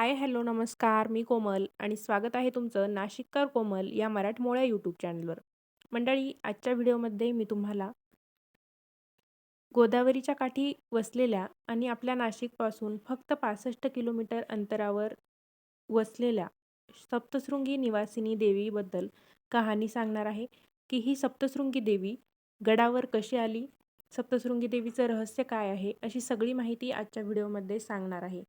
हाय, hello, नमस्कार. मी कोमल आणि स्वागत आहे तुमचं नाशिककर कोमल या मराठमोळ्या यूट्यूब चॅनलवर. मंडळी, आजच्या व्हिडिओमध्ये मी तुम्हाला गोदावरीच्या काठी वसलेल्या आणि आपल्या नाशिकपासून फक्त 65 किलोमीटर अंतरावर वसलेल्या सप्तशृंगी निवासिनी देवीबद्दल कहाणी सांगणार आहे, की ही सप्तशृंगी देवी गडावर कशी आली, सप्तशृंगी देवीचं रहस्य काय आहे, अशी सगळी माहिती आजच्या व्हिडिओमध्ये सांगणार आहे.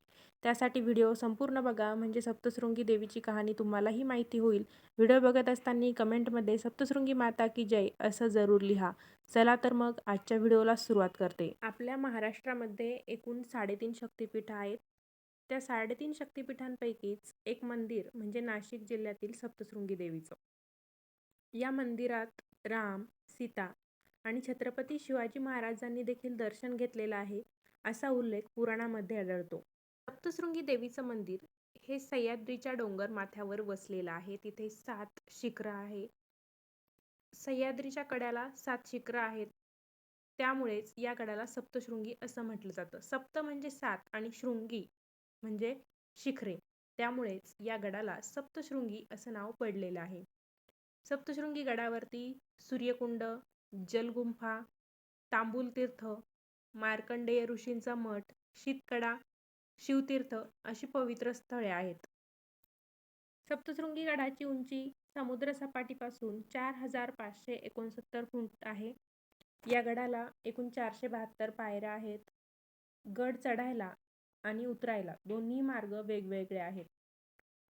त्यासाठी व्हिडिओ संपूर्ण बघा म्हणजे सप्तशृंगी देवीची कहाणी तुम्हालाही माहिती होईल. व्हिडिओ बघत असताना कमेंटमध्ये सप्तशृंगी माता की जय असं जरूर लिहा. चला तर मग आजच्या व्हिडिओला सुरुवात करते. आपल्या महाराष्ट्रामध्ये एकूण साडेतीन शक्तिपीठं आहेत. त्या साडेतीन शक्तिपीठांपैकीच एक मंदिर म्हणजे नाशिक जिल्ह्यातील सप्तशृंगी देवीचं. या मंदिरात राम, सीता आणि छत्रपती शिवाजी महाराजांनी देखील दर्शन घेतलेलं आहे, असा उल्लेख पुराणामध्ये आढळतो. सप्तशृंगी देवीचं मंदिर हे सह्याद्रीच्या डोंगर माथ्यावर वसलेलं आहे. तिथे सात शिखरं आहे. सह्याद्रीच्या कड्याला सात शिखरं आहेत. त्यामुळेच या गडाला सप्तशृंगी असं म्हटलं जातं. सप्त म्हणजे सात आणि शृंगी म्हणजे शिखरे. त्यामुळेच या गडाला सप्तशृंगी असं नाव पडलेलं आहे. सप्तशृंगी गडावरती सूर्यकुंड, जलगुंफा, तांबूलतीर्थ, मार्कंडेय ऋषींचा मठ, शीतकडा, शिवतीर्थ अशी पवित्र स्थळे आहेत. सप्तशृंगी गडाची उंची समुद्रसपाटीपासून चार हजार पाचशे एकोणसत्तर फूट आहे. या गडाला एकूण चारशे बहात्तर पायऱ्या आहेत. गड चढायला आणि उतरायला दोन्ही मार्ग वेगवेगळे आहेत.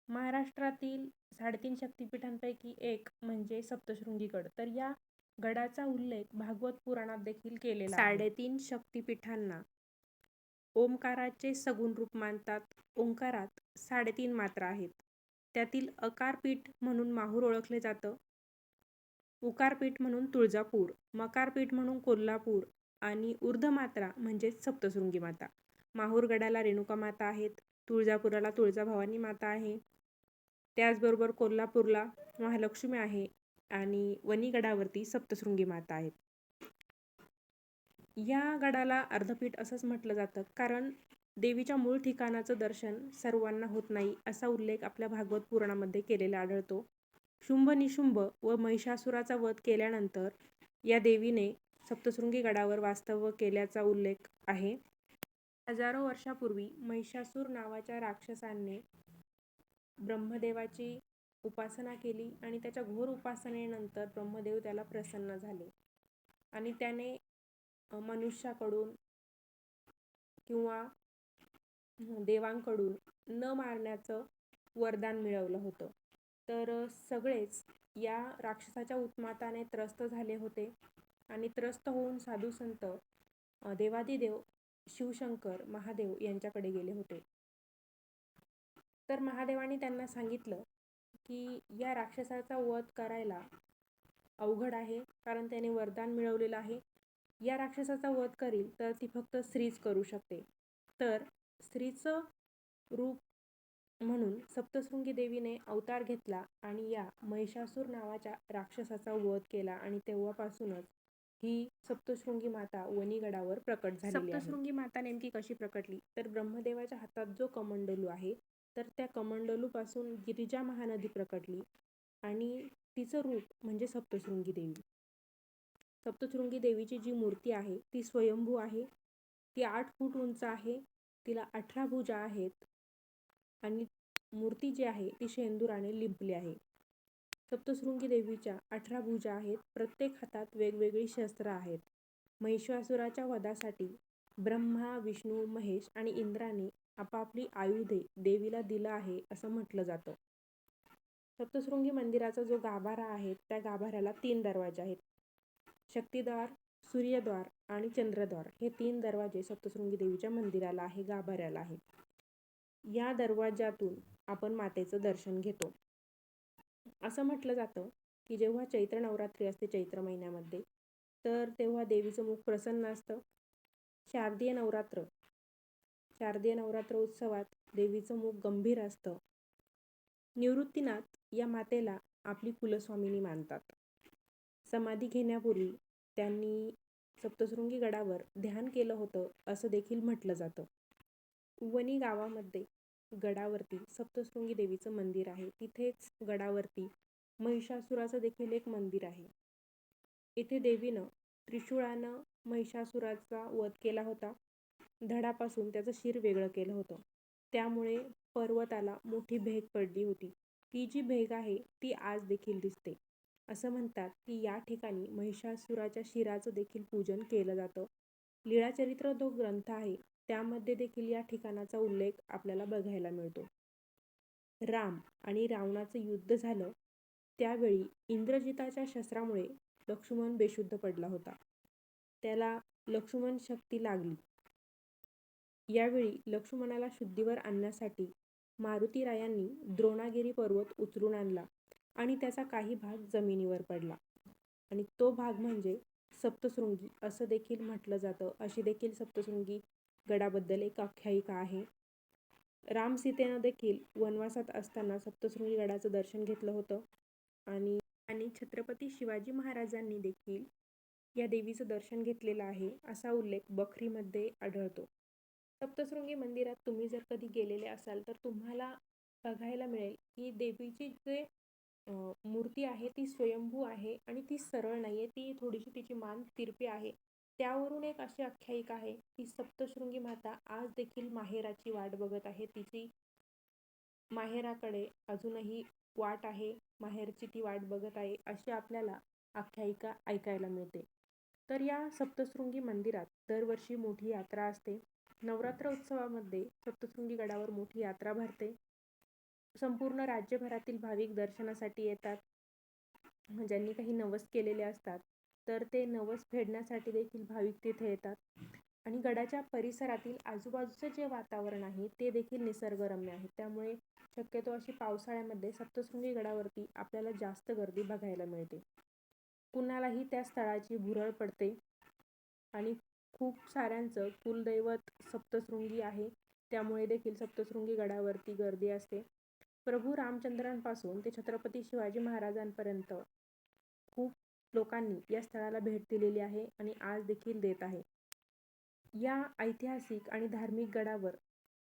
महाराष्ट्रातील साडेतीन शक्तिपीठांपैकी एक म्हणजे सप्तशृंगी गड. तर या गडाचा उल्लेख भागवत पुराणात देखील केलेला साडेतीन शक्तिपीठांना ओंकाराचे सगुण रूप मानतात. ओंकारात साडेतीन मात्रा आहेत. त्यातील अकारपीठ म्हणून माहूर ओळखले जातं. उकारपीठ म्हणून तुळजापूर, मकारपीठ म्हणून कोल्हापूर आणि ऊर्ध्वमात्रा म्हणजेच सप्तशृंगी माता. माहूरगडाला रेणुका माता आहेत. तुळजापुराला तुळजाभवानी माता आहे. त्याचबरोबर कोल्हापूरला महालक्ष्मी आहे आणि वनी गडावरती सप्तशृंगी माता आहेत. या गडाला अर्धपीठ असंच म्हटलं जातं कारण देवीच्या मूळ ठिकाणाचं दर्शन सर्वांना होत नाही असा उल्लेख आपल्या भागवत पुराणामध्ये केलेला आढळतो. शुंभ निशुंभ व महिषासुराचा वध केल्यानंतर या देवीने सप्तशृंगी गडावर वास्तव्य केल्याचा उल्लेख आहे. हजारो वर्षापूर्वी महिषासूर नावाच्या राक्षसाने ब्रह्मदेवाची उपासना केली आणि त्याच्या घोर उपासनेनंतर ब्रह्मदेव त्याला प्रसन्न झाले आणि त्याने मनुष्याकडून किंवा देवांकडून न मारण्याचं वरदान मिळवलं होतं. तर सगळेच या राक्षसाच्या उत्माताने त्रस्त झाले होते आणि त्रस्त होऊन साधू संत देवादिदेव शिवशंकर महादेव यांच्याकडे गेले होते. तर महादेवाने त्यांना सांगितलं की या राक्षसाचा वध करायला अवघड आहे कारण त्याने वरदान मिळवलेलं आहे. या राक्षसाचा वध करील तर ती फक्त स्त्रीच करू शकते. तर स्त्रीचं रूप म्हणून सप्तशृंगी देवीने अवतार घेतला आणि या महिषासूर नावाच्या राक्षसाचा वध केला आणि तेव्हापासूनच ही सप्तशृंगी माता वनी गडावर प्रकट झाली सप्तशृंगी माता नेमकी कशी प्रकटली तर ब्रह्मदेवाच्या हातात जो कमंडलू आहे तर त्या कमंडलूपासून गिरिजा महानदी प्रकटली आणि तिचं रूप म्हणजे सप्तशृंगी देवी. सप्तशृंगी देवीची जी मूर्ती आहे ती स्वयंभू आहे. ती आठ फूट उंच आहे. तिला अठरा भुजा आहेत आणि मूर्ती जी आहे ती शेंदुराने लिंपली आहे. सप्तशृंगी देवीच्या अठरा भुजा आहेत. प्रत्येक हातात वेगवेगळी शस्त्रं आहेत. महिषासुराच्या वधासाठी ब्रह्मा, विष्णू, महेश आणि इंद्राने आपापली आयुधे देवीला दिलं आहे असं म्हटलं जातं. सप्तशृंगी मंदिराचा जो गाभारा आहे त्या गाभाऱ्याला तीन दरवाजे आहेत. शक्तिद्वार, सूर्यद्वार आणि चंद्रद्वार हे तीन दरवाजे सप्तशृंगी देवीच्या मंदिराला आहे, गाभाऱ्याला आहे. या दरवाजातून आपण मातेचं दर्शन घेतो. असं म्हटलं जातं की जेव्हा चैत्र नवरात्री असते चैत्र महिन्यामध्ये तर तेव्हा देवीचं मुख प्रसन्न असतं. शारदीय नवरात्र शारदीय नवरात्र उत्सवात देवीचं मुख गंभीर असतं. निवृत्तीनाथ या मातेला आपली कुलस्वामिनी मानतात. समाधी घेण्यापूर्वी त्यांनी सप्तशृंगी गडावर ध्यान केलं होतं असं देखील म्हटलं जातं. वनी गावामध्ये गडावरती सप्तशृंगी देवीचं मंदिर आहे तिथेच गडावरती महिषासुराचं देखील एक मंदिर आहे इथे देवीनं त्रिशूळानं महिषासुराचा वध केला होता धडापासून त्याचं शिर वेगळं केलं होतं. त्यामुळे पर्वताला मोठी भेग पडली होती. ती जी भेग आहे ती आज देखील दिसते. असं म्हणतात की या ठिकाणी महिषासुराच्या शिराचं देखील पूजन केलं जातं. लीळाचरित्र जो ग्रंथ आहे त्यामध्ये देखील या ठिकाणाचा उल्लेख आपल्याला बघायला मिळतो. राम आणि रावणाचं युद्ध झालं त्यावेळी इंद्रजिताच्या शस्त्रामुळे लक्ष्मण बेशुद्ध पडला होता. त्याला लक्ष्मण शक्ती लागली. यावेळी लक्ष्मणाला शुद्धीवर आणण्यासाठी मारुतीरायांनी द्रोणागिरी पर्वत उचलून आणला आणि त्याचा काही भाग जमिनीवर पडला. आणि तो भाग म्हणजे सप्तशृंगी असं देखील म्हटलं जातं. अशी देखील सप्तशृंगी गडाबद्दल एक आख्यायिका आहे. राम सीतेनं देखील वनवासात असताना सप्तशृंगी गडाचं दर्शन घेतलं होतं. आणि आणि छत्रपती शिवाजी महाराजांनी देखील या देवीचं दर्शन घेतलेलं आहे असा उल्लेख बखरीमध्ये आढळतो. सप्तशृंगी मंदिरात तुम्ही जर कधी गेलेले असाल तर तुम्हाला बघायला मिळेल की देवीची जे मूर्ती आहे ती स्वयंभू आहे आणि ती सरळ नाही आहे ती थोडीशी तिची मान तिरपी आहे. त्यावरून एक अशी आख्यायिका आहे की सप्तशृंगी माता आज देखील माहेराची वाट बघत आहे. तिची माहेराकडे अजूनही वाट आहे माहेरची ती वाट बघत आहे अशी आपल्याला आख्यायिका ऐकायला मिळते. तर या सप्तशृंगी मंदिरात दरवर्षी मोठी यात्रा असते. नवरात्र उत्सवामध्ये सप्तशृंगी गडावर मोठी यात्रा भरते. संपूर्ण राज्यभरातील भाविक दर्शनासाठी येतात. ज्यांनी काही नवस केलेले असतात तर ते नवस फेडण्यासाठी देखील भाविक तिथे येतात. आणि गडाच्या परिसरातील आजूबाजूचं जे वातावरण आहे ते देखील निसर्गरम्य आहे. त्यामुळे शक्यतो अशी पावसाळ्यामध्ये सप्तशृंगी गडावरती आपल्याला जास्त गर्दी बघायला मिळते. कुणालाही त्या स्थळाची भुरळ पडते. आणि खूप साऱ्यांचं कुलदैवत सप्तशृंगी आहे. त्यामुळे देखील सप्तशृंगी गडावरती गर्दी असते. प्रभू रामचंद्रांपासून ते छत्रपती शिवाजी महाराजांपर्यंत खूप लोकांनी या स्थळाला भेट दिलेली आहे आणि आज देखील देत आहे. या ऐतिहासिक आणि धार्मिक गडावर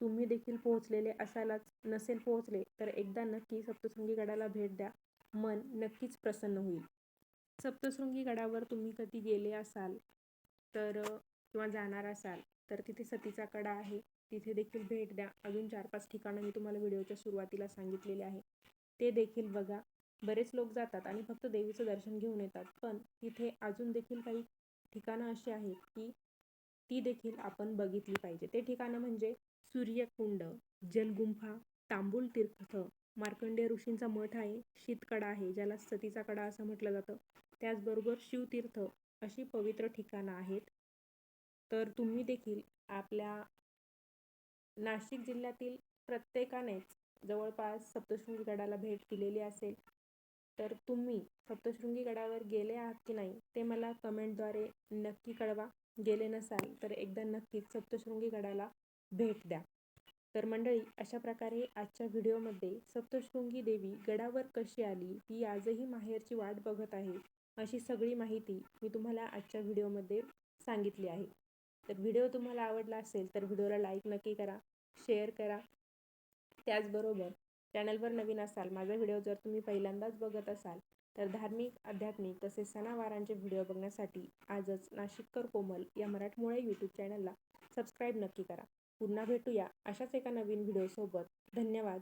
तुम्ही देखील पोहोचलेले असायलाच नसेल पोहोचले तर एकदा नक्की सप्तशृंगी गडाला भेट द्या. मन नक्कीच प्रसन्न होईल. सप्तशृंगी गडावर तुम्ही कधी गेले असाल तर किंवा जाणार असाल तर तिथे सतीचा कडा आहे. तिथे देखील भेट द्या. अजून चार पाच ठिकाणं मी तुम्हाला व्हिडिओच्या सुरुवातीला सांगितलेले आहे. ते देखील बघा. बरेच लोक जातात आणि फक्त देवीचं दर्शन घेऊन येतात. पण तिथे अजून देखील काही ठिकाणं अशी आहेत की ती देखील आपण बघितली पाहिजे. ते ठिकाणं म्हणजे सूर्यकुंड जलगुंफा तांबूल तीर्थ मार्कंडेय ऋषींचा मठ आहे शीतकडा आहे ज्याला सतीचा कडा असं म्हटलं जातं. त्याचबरोबर शिवतीर्थ अशी पवित्र ठिकाणं आहेत. तर तुम्ही देखील आपल्या नाशिक जिल्ह्यातील प्रत्येकानेच जवळपास सप्तशृंगी गडाला भेट दिलेली असेल तर तुम्ही सप्तशृंगी गडावर गेले आहात की नाही ते मला कमेंटद्वारे नक्की कळवा. गेले नसाल तर एकदा नक्कीच सप्तशृंगी गडाला भेट द्या. तर मंडळी अशा प्रकारे आजच्या व्हिडिओमध्ये सप्तशृंगी देवी गडावर कशी आली ती आजही माहेरची वाट बघत आहे अशी सगळी माहिती मी तुम्हाला आजच्या व्हिडिओमध्ये सांगितली आहे. तर व्हिडिओ तुम्हाला आवडला असेल तर व्हिडिओला लाईक नक्की करा शेअर करा. त्याचबरोबर चॅनलवर नवीन असाल माझा व्हिडिओ जर तुम्ही पहिल्यांदाच बघत असाल तर धार्मिक आध्यात्मिक तसेच सणावारांचे व्हिडिओ बघण्यासाठी आजच नाशिककर कोमल या मराठमोळे यूट्यूब चॅनलला सबस्क्राईब नक्की करा. पुन्हा भेटूया अशाच एका नवीन व्हिडिओसोबत. धन्यवाद.